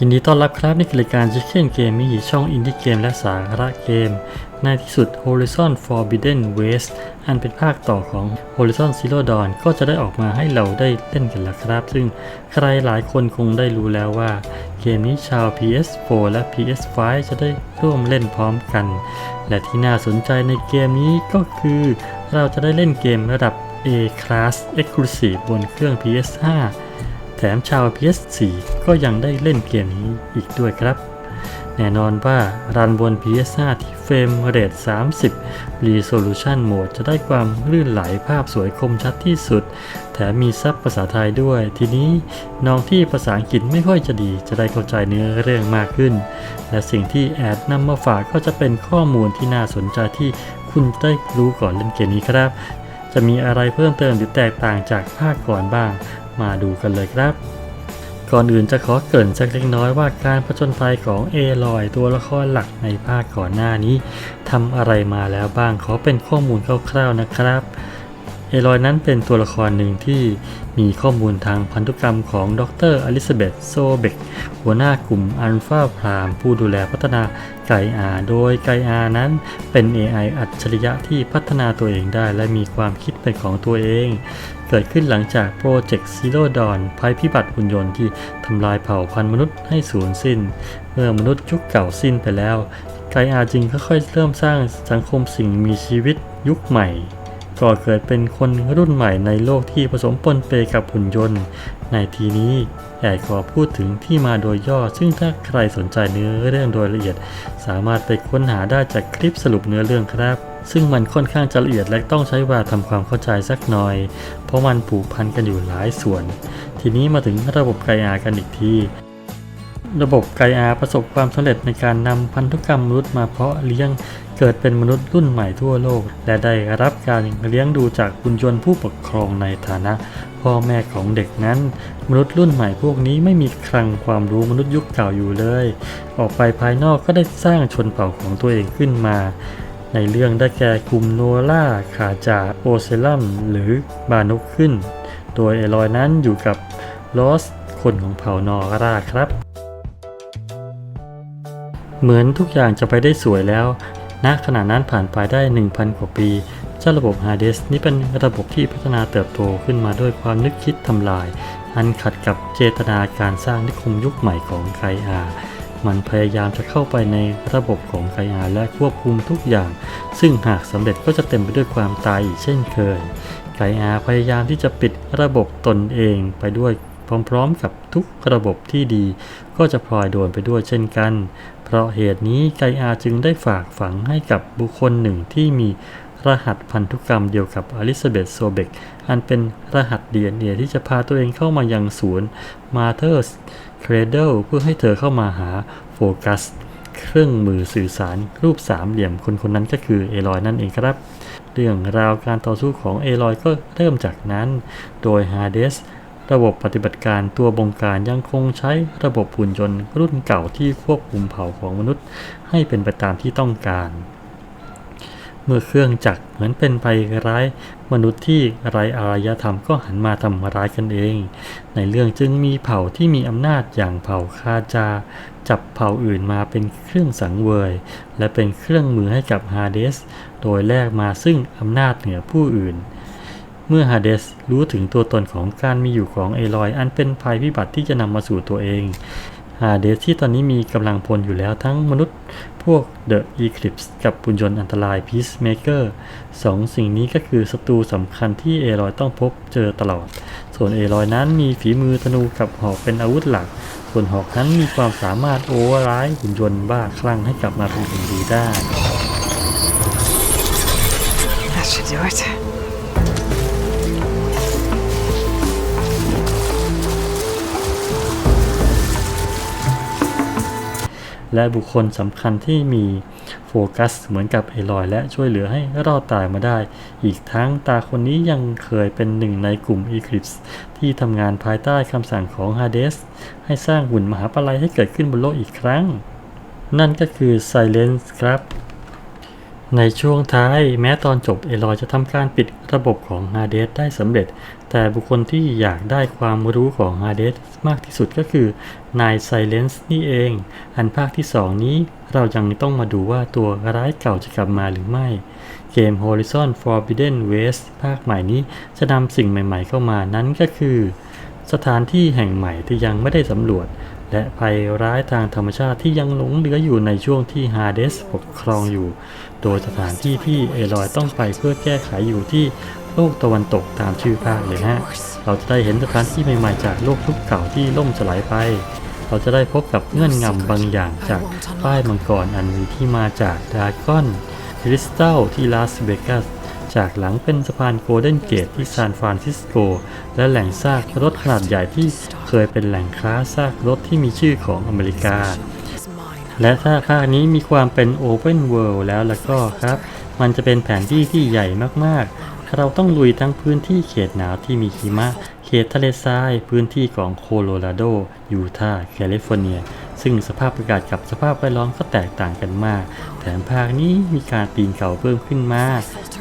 ยินดีต้อนรับครับนี่คือรายการ Chicken Game มีช่องอินดี้เกมและสาระเกม ในที่สุด Horizon Forbidden West อันเป็นภาคต่อของ Horizon Zero Dawn ก็จะได้ออกมาให้เราได้เล่นกันแล้วครับ ซึ่งใครหลายคนคงได้รู้แล้วว่า เกมนี้ชาว PS4 และ PS5 จะได้ร่วมเล่นพร้อมกัน และที่น่าสนใจในเกมนี้ก็คือเราจะได้เล่นเกมระดับ A Class Exclusive บนเครื่อง PS5 แถมชาว PS4 ก็ยังได้เล่นเกมนี้อีกด้วยครับ แน่นอนว่ารันบน PS5 ที่เฟรมเรท30 Resolution Mode จะได้ความลื่นไหลภาพสวยคมชัดที่สุด แถมมีซับภาษาไทยด้วย ทีนี้น้องที่ภาษาอังกฤษไม่ค่อยจะดี จะได้เข้าใจเนื้อเรื่องมากขึ้น และสิ่งที่แอดนำมาฝากก็จะเป็นข้อมูลที่น่าสนใจที่คุณได้รู้ก่อนเล่นเกมนี้ครับจะมีอะไรเพิ่มเติมหรือแตกต่างจากภาคก่อนบ้าง มาดูกันเลยครับ ก่อนอื่นจะขอเกริ่นสักเล็กน้อยว่าการผจญภัยของเอลอยตัวละครหลักในภาคก่อนหน้านี้ทำอะไรมาแล้วบ้างขอเป็นข้อมูลคร่าวๆนะครับเอลอยนั้นเป็นตัวละครหนึ่งที่มีข้อมูลทางพันธุกรรมของดรอลิซาเบธโซเบกหัวหน้ากลุ่มอัลฟาพรามผู้ดูแลพัฒนาไกอาโดยไกอานั้นเป็น AI อัจฉริยะที่พัฒนาตัวเองได้ และมีความคิด เป็นของตัวเอง เกิดขึ้นหลังจากโปรเจกต์ซีโร่ดอนภัยพิบัติหุ่นยนต์ที่ทำลายเผ่าพันธุ์มนุษย์ให้สูญสิ้น เมื่อมนุษย์ยุคเก่าสิ้นไปแล้วไกอาจึงค่อยๆเริ่มสร้างสังคมสิ่งมีชีวิตยุคใหม่ก่อเกิดเป็นคนรุ่นใหม่ในโลกที่ผสมปนเปกับหุ่นยนต์ ในทีนี้ใหญ่ขอพูดถึงที่มาโดยย่อ ซึ่งถ้าใครสนใจเนื้อเรื่องโดยละเอียด สามารถไปค้นหาได้จากคลิปสรุปเนื้อเรื่องครับ ซึ่งมันค่อนข้างจะละเอียดและต้องใช้เวลาทำความเข้าใจสักหน่อย เพราะมันผูกพันกันอยู่หลายส่วน ทีนี้มาถึงระบบไกอากันอีกที ระบบไกอาประสบความสำเร็จในการนำพันธุกรรมมนุษย์มาเพาะเลี้ยงเกิดเป็นมนุษย์รุ่นใหม่ทั่วโลก และได้รับการเลี้ยงดูจากหุ่นยนต์ผู้ปกครองในฐานะ พ่อแม่ของเด็กนั้น มนุษย์รุ่นใหม่พวกนี้ไม่มีคลังความรู้มนุษย์ยุคเก่าอยู่เลย ออกไปภายนอกก็ได้สร้างชนเผ่าของตัวเองขึ้นมา ในเรื่องได้แก่กลุ่มโนล่าขาจาโอเซลัมหรือบานุกขึ้น โดยเอลอยนั้นอยู่กับลอสคนของเผ่านอร่าครับ เหมือนทุกอย่างจะไปได้สวยแล้วณขณะนั้นผ่านไปได้ 1,000 กว่าปีเจ้าระบบ Hades นี้เป็นระบบที่พัฒนาเติบโตขึ้นมาด้วยความนึกคิดทำลาย อันขัดกับเจตนาการสร้างนิคมยุคใหม่ของไคอา มันพยายามจะเข้าไปในระบบของไคอาและควบคุมทุกอย่าง ซึ่งหากสำเร็จก็จะเต็มไปด้วยความตายอีกเช่นเคยไกอาพยายามที่จะปิดระบบตนเองไปด้วยพร้อมๆกับทุกระบบที่ดี ก็จะพลอยโดนไปด้วยเช่นกัน เพราะเหตุนี้ไกอาจึงได้ฝากฝังให้กับบุคคลหนึ่งที่มีรหัสพันธุกรรมเดียวกับอลิซาเบธโซเบก อันเป็นรหัส DNA ที่จะพาตัวเองเข้ามายังศูนย์มาเธอร์สเครเดลเพื่อให้เธอเข้ามาหาโฟกัส เครื่องมือสื่อสารรูปสามเหลี่ยมคนคนนั้นก็คือเอลอยนั่นเองครับ เรื่องราวการต่อสู้ของเอลอยก็เริ่มจากนั้น โดยฮาเดสระบบปฏิบัติการตัวบงการยังคงใช้ระบบหุ่นยนต์รุ่นเก่าที่ควบคุมเผ่าของมนุษย์ ให้เป็นไปตามที่ต้องการ เมื่อเครื่องจักรเหมือนเป็นไปร้าย มนุษย์ที่ไรอารยธรรมก็หันมาทำร้ายกันเอง ในเรื่องจึงมีเผ่าที่มีอำนาจอย่างเผ่าคาจา จับเผ่าอื่นมาเป็นเครื่องสังเวย และเป็นเครื่องมือให้กับฮาเดส โดยแลกมาซึ่งอำนาจเหนือผู้อื่นเมื่อฮาเดสรู้ถึงตัวตนของการมีอยู่ของเอลอย อันเป็นภัยพิบัติที่จะนำมาสู่ตัวเอง ฮาเดสที่ตอนนี้มีกำลังพลอยู่แล้วทั้งมนุษย์พวกเดอะอีคลิปส์กับปุญยนอันตรายพีซเมเกอร์สองสิ่งนี้ก็คือศัตรูสำคัญที่เอลอยต้องพบเจอตลอด ส่วนเอลอยนั้นมีฝีมือธนูกับหอกเป็นอาวุธหลัก ส่วนหอกนั้นมีความสามารถโอเวอร์ไรด์หุ่นยนต์บ้าคลั่งให้กลับมาเป็นคนดีได้ That should do it. และบุคคลสำคัญที่มีโฟกัสเหมือนกับเอลอย และช่วยเหลือให้รอดตายมาได้ อีกทั้งตาคนนี้ยังเคยเป็นหนึ่งในกลุ่ม Eclipse ที่ทำงานภายใต้คำสั่งของ Hades ให้สร้างหุ่นมหาปลัยให้เกิดขึ้นบนโลกอีกครั้ง นั่นก็คือ Silence ครับ ในช่วงท้ายแม้ตอนจบเอลอยจะทำการปิดระบบของ h a d e s ได้สำเร็จ แต่บุคคลที่อยากได้ความรู้ของ h a d e s มากที่สุดก็คือนาย Silence นี่เอง อันภาคที่ 2 นี้เรายังต้องมาดูว่าตัวร้ายเก่าจะกลับมาหรือไม่ เกม Horizon Forbidden West ภาคใหม่นี้จะนำสิ่งใหม่ๆเข้ามานั้นก็คือ สถานที่แห่งใหม่ที่ยังไม่ได้สำรวจ และภัยร้ายทางธรรมชาติที่ยังหลงเหลืออยู่ในช่วงที่ฮาเดสปกครองอยู่ โดยสถานที่ที่เอลอยต้องไปเพื่อแก้ไขอยู่ที่โลกตะวันตกตามชื่อภาคเลยฮะ เราจะได้เห็นสถานที่ใหม่ๆจากโลกยุคเก่าที่ล่มสลายไป เราจะได้พบกับเงื่อนงำบางอย่างจากป้ายมังกรอันมีที่มาจากดาก้อนคริสตัลที่ลาสเวกัส จากหลังเป็นสะพานโกลเด้นเกตที่ซานฟรานซิสโก และแหล่งซากรถขนาดใหญ่ที่เคยเป็นแหล่งค้าซากรถที่มีชื่อของอเมริกา และถ้าภาคนี้มีความเป็น Open World แล้วแล้วก็ครับ มันจะเป็นแผนที่ที่ใหญ่มากๆ เราต้องลุยทั้งพื้นที่เขตหนาวที่มีหิมะ เขตทะเลทราย พื้นที่ของโคโลราโด ยูทาห์ แคลิฟอร์เนีย ซึ่งสภาพอากาศกับสภาพแวดล้อมก็แตกต่างกันมาก แถมภาคนี้มีการปีนเขาเพิ่มขึ้นมา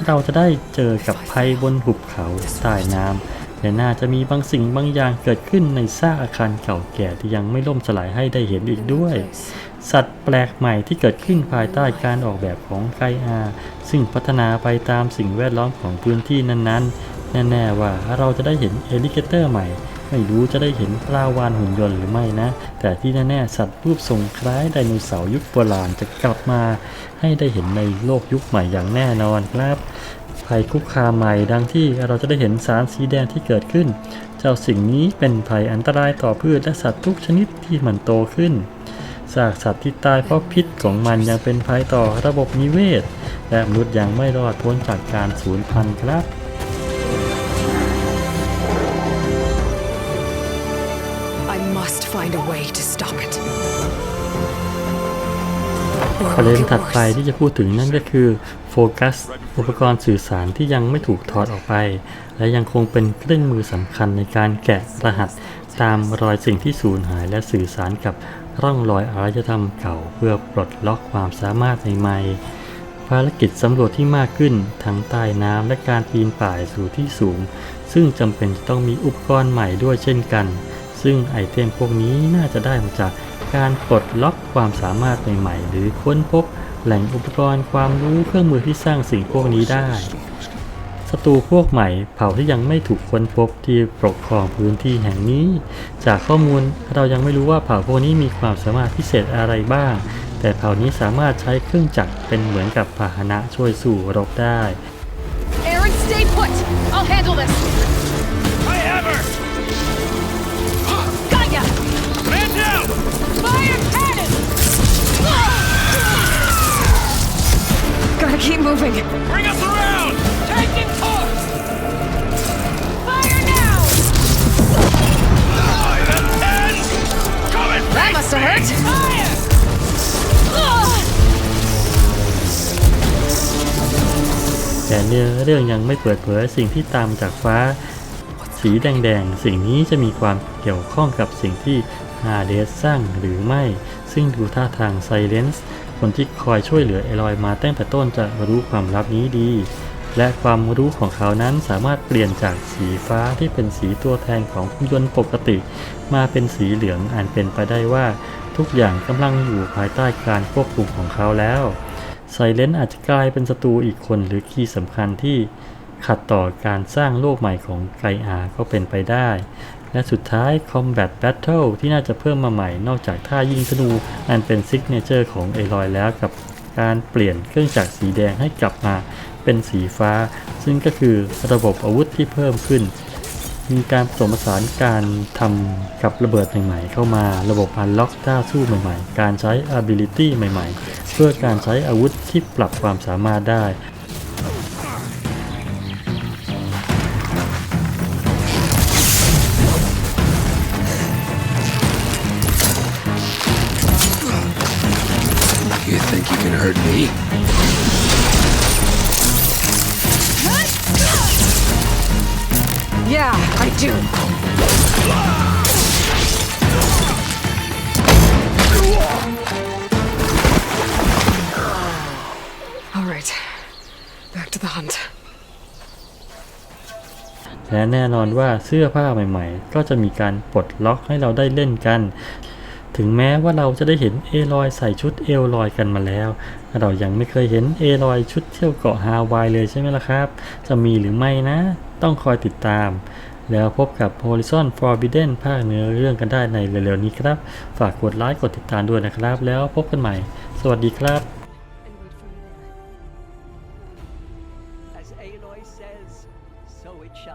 เราจะได้เจอกับภัยบนหุบเขาใต้น้ำและน่าจะมีบางสิ่งบางอย่างเกิดขึ้นในซากอาคารเก่าแก่ที่ยังไม่ล่มสลายให้ได้เห็นอีกด้วย สัตว์แปลกใหม่ที่เกิดขึ้นภายใต้การออกแบบของไกอาซึ่งพัฒนาไปตามสิ่งแวดล้อมของพื้นที่นั้นๆ แน่ๆว่าเราจะได้เห็นเอลิเกเตอร์ใหม่ ไม่รู้จะได้เห็นปลาวานหุ่นยนต์หรือไม่นะ แต่ที่แน่ๆสัตว์รูปทรงคล้ายไดโนเสาร์ยุคโบราณจะกลับมาให้ได้เห็นในโลกยุคใหม่อย่างแน่นอนครับภัยคุกคามใหม่ดังที่เราจะได้เห็นสารสีแดงที่เกิดขึ้น เจ้าสิ่งนี้เป็นภัยอันตรายต่อพืชและสัตว์ทุกชนิดที่มันโตขึ้นซากสัตว์ที่ตายเพราะพิษของมันยังเป็นภัยต่อระบบนิเวศ และมนุษย์ยังไม่รอดพ้นจากการสูญพันธุ์ครับ ประเด็นถัดไปที่จะพูดถึงนั่นก็คือโฟกัสอุปกรณ์สื่อสารที่ยังไม่ถูกถอดออกไป และยังคงเป็นเครื่องมือสำคัญในการแกะรหัส ตามรอยสิ่งที่สูญหายและสื่อสารกับร่องรอยอารยธรรมเก่า เพื่อปลดล็อกความสามารถใหม่ๆภารกิจสำรวจที่มากขึ้นทั้งใต้น้ำและการปีนป่ายสู่ที่สูง ซึ่งจำเป็นจะต้องมีอุปกรณ์ใหม่ด้วยเช่นกัน ซึ่งไอเทมพวกนี้น่าจะได้มาจาก การปลดล็อกความสามารถใหม่ๆ หรือค้นพบแหล่งอุปกรณ์ความรู้เครื่องมือที่สร้างสิ่งพวกนี้ได้ศัตรูพวกใหม่เผ่าที่ยังไม่ถูกค้นพบที่ปกครองพื้นที่แห่งนี้ จากข้อมูลเรายังไม่รู้ว่าเผ่าพวกนี้มีความสามารถพิเศษอะไรบ้าง แต่เผ่านี้สามารถใช้เครื่องจักรเป็นเหมือนกับพาหนะช่วยสู้รบได้ Aaron, stay put! I'll handle this! I have her! Gotta keep moving. Bring us around! Taking course! Fire now! The ten! Come and That must have hurt! Fire! Ugh! แต่เนื้อเรื่องยังไม่เปิดเผยสิ่งที่ตามจากฟ้า สีแดงๆ สิ่งนี้จะมีความเกี่ยวข้องกับสิ่งที่ฮาเดสสร้างหรือไม่ ซึ่งดูท่าทางไซเลนส์ คนที่คอยช่วยเหลือเอลอยมาตั้งแต่ต้นจะรู้ความลับนี้ดี และความรู้ของเขานั้นสามารถเปลี่ยนจากสีฟ้าที่เป็นสีตัวแทนของยนต์ปกติ มาเป็นสีเหลืองอาจเป็นไปได้ว่า ทุกอย่างกำลังอยู่ภายใต้การควบคุมของเขาแล้วไซเลนอาจจะกลายเป็นศัตรูอีกคนหรือคีย์สำคัญที่ขัดต่อการสร้างโลกใหม่ของไกอาก็เป็นไปได้ และสุดท้าย Combat Battle ที่น่าจะเพิ่มมาใหม่นอกจากท่ายิงธนูอันเป็นซิกเนเจอร์ของเอลอยแล้วกับการเปลี่ยนเครื่องจักรสีแดงให้กลับมาเป็นสีฟ้า ซึ่งก็คือระบบอาวุธที่เพิ่มขึ้น มีการผสมผสานการทำกับระเบิดใหม่ๆ เข้ามาระบบอันล็อกท่าสู้ใหม่ๆ การใช้ ability ใหม่ๆ เพื่อการใช้อาวุธที่ปรับความสามารถได้ hurt me? Yeah, I do. All right. back to the hunt. และแน่นอนว่าเสื้อผ้าใหม่ๆ ก็จะมีการปลดล็อกให้เราได้เล่นกัน ถึงแม้ว่าเราจะได้เห็นเอลอยใส่ชุดเอลลอยกันมาแล้ว เรายังไม่เคยเห็นเอลอยชุดเที่ยวเกาะฮาวายเลยใช่ไหมล่ะครับ จะมีหรือไม่นะ ต้องคอยติดตาม แล้วพบกับ Horizon Forbidden ภาคเนื้อเรื่องกันได้ในเร็วๆนี้ครับ ฝากกดไลค์กดติดตามด้วยนะครับ แล้วพบกันใหม่ สวัสดีครับ